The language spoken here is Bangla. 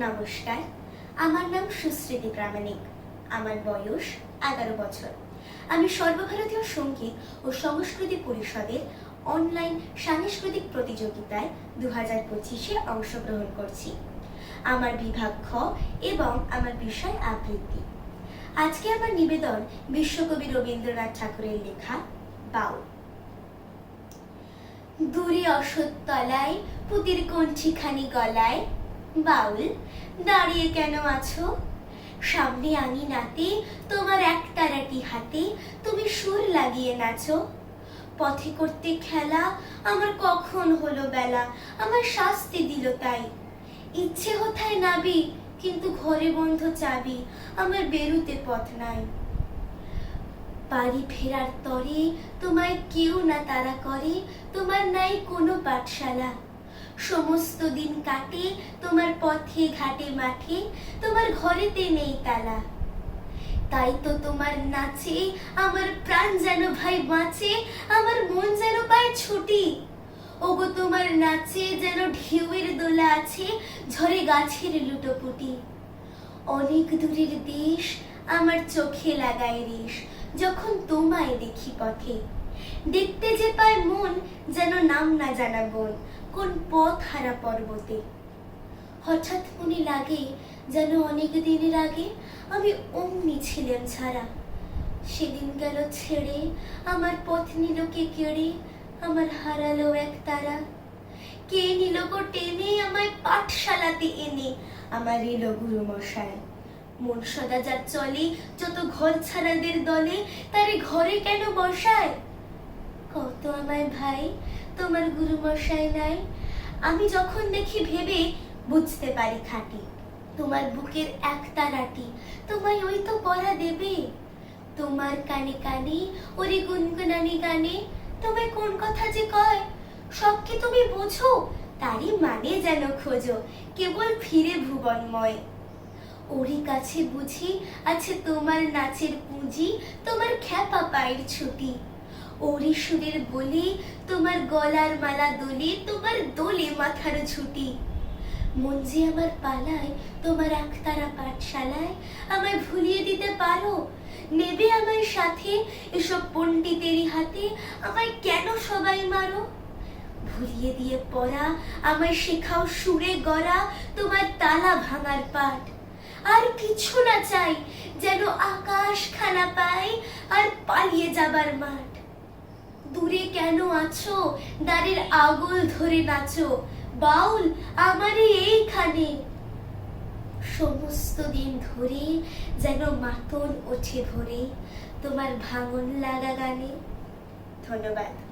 নমস্কার। আমার নাম সুস্মৃতি প্রামাণিক। আমার বয়স এগারো বছর। আমি সর্বভারতীয় সংগীত ও সংস্কৃতি পরিষদের অনলাইন সাংস্কৃতিক প্রতিযোগিতায় দু হাজার পঁচিশে অংশগ্রহণ করছি। আমার বিভাগ খ এবং আমার বিষয় আবৃত্তি। আজকে আমার নিবেদন বিশ্বকবি রবীন্দ্রনাথ ঠাকুরের লেখা বাউল। দূরে অসৎতলায় পুতির কণ্ঠিখানি গলায় বাউল, দাঁড়িয়ে কেন আছো? সামনে আমি নাতে তোমার একতারাটি হাতে, তুমি সুর লাগিয়ে নাচো। পথে করতে খেলা আমার কখন হলো বেলা, আমার শাস্তি দিল তাই। ইচ্ছে হোথায় নাবি, কিন্তু ঘরে বন্ধ চাবি, আমার বেরুতে পথ নাই। বাড়ি ফেরার তরে তোমায় কেউ না তারা করে, তোমার নাই কোনো পাঠশালা। সমস্ত দিন কাটে, তোমার পথে ঘাটে মাঠে, তোমার ঘরেতে নেই তালা। তাই তো তোমার নাচে, আমার প্রাণ যেন ভাই বাঁচে, আমার মন যেন পায় ছুটি। ওগো, তোমার নাচে যেন ঢেউয়ের দোলা আছে, ঝরে গাছের লুটোপুটি। অনেক দূরের দেশ আমার চোখে লাগায় রেশ, যখন তোমায় দেখি পথে। দেখতে যে পায় মন, যেন নাম না জানা বোন। কোন পথ হারা পর্বতে? হঠাৎ মনে লাগে যেন অনেক দিনের আগে আমি অমনি ছিলেন ছাড়া। সেদিন গেল ছেড়ে, আমার পথ নিল কে কেড়ে, আমার হারালো এক তারা। কে নিল গো টেনে, আমায় পাঠশালাতে এনে, আমার এলো গুরু মশাই মন সদা যার চলে, যত ঘর ছাড়াদের দলে, তারে ঘরে কেন বসায়? কত আমায় ভাই তোমার গুরু মশাই নাই। আমি যখন দেখি ভেবে বুঝতে পারি খাটি। তোমার বুকের এক তারাটি তোমায় ওই তো পড়া দেবে। তোমার কানে কানে, ওরে গুনগুনানি গানে তোমায় কোন কথা যে কয়? সব কি তুমি বোঝো, তারই মানে যেন খোঁজো, কেবল ফিরে ভুবনময়। ওরই কাছে বুঝি আছে তোমার নাচের পুঁজি, তোমার খ্যাপা পায়ের ছুটি। ওরি সুরের বলি, তোমার গলার মালা দোলে, তোমার দোলে মাথার ছুটি মন যে আমার পালায়, তোমার একতারা পাঠশালায়, আমায় ভুলিয়ে দিতে পারো? নেবে আমার সাথে এসব পণ্ডিতেরই হাতে, আমায় কেন সবাই মারো? ভুলিয়ে দিয়ে পড়া, আমায় শেখাও সুরে গড়া, তোমার তালা ভাঙার পাঠ। আর কিছু না চাই, যেন আকাশ খানা পাই, আর পালিয়ে যাবার মাঠ। দূরে কেন আছো? দ্বারের আগল ধরে নাচো। বাউল আমার এইখানে। সমস্ত দিন ধরে যেন মাতন ওঠে ভরে। তোমার ভাঙন লাগা গানে। ধন্যবাদ।